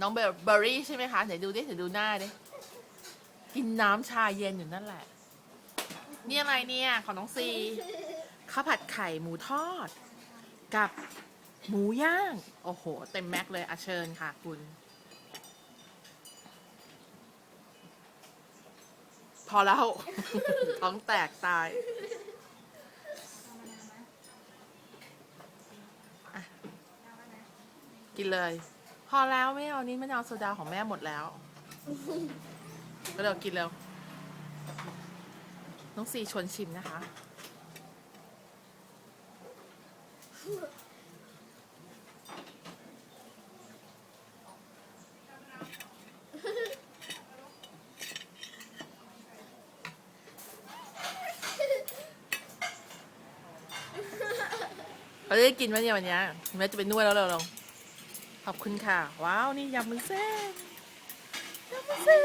น้องเบอร์เบอร์รี่ใช่ไหมคะไหนดูดิไหนดูหน้าดิกินน้ำชาเย็นอยู่นั่นแหละ นี่อะไรเนี่ยของน้องซีข้าวผัดไข่หมูทอด กับหมูย่าง โอ้โห เต็มแม็กเลยอะเชิญค่ะคุณ พอแล้ว ท้องแตกตายกินเลย อแล้วไม่เอานี้มะนาโซดาของแม่หมดแล้วก็เร็วกินเร็วน้องซีชวนชิมนะคะ เราได้กินไหมเนี่ยวันนี้แม่จะไปนวดแล้วเร็วๆ ขอบคุณค่ะ ว้าว นี่ยำมุ้นเส้นยำมุ้นเส้น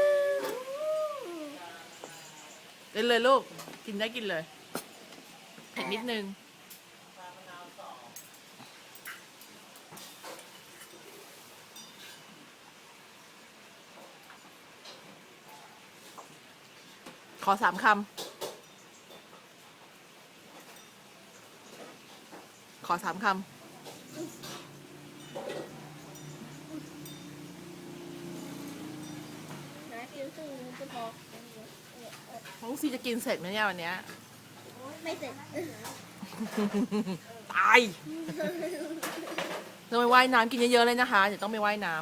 เล่นเลยลูก กินได้กินเลยเผ็ดนิดนึง ขอสามคำ ขอสามคำ นะ กินครึ่งนึงก็พอน้องซีจะกินเสร็จไหมเนี่ยวันเนี้ยไม่เสร็จตายต้องไปว่ายน้ำกินเยอะๆเลยนะคะเดี๋ยวต้องไปว่ายน้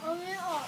เอาไม่ออก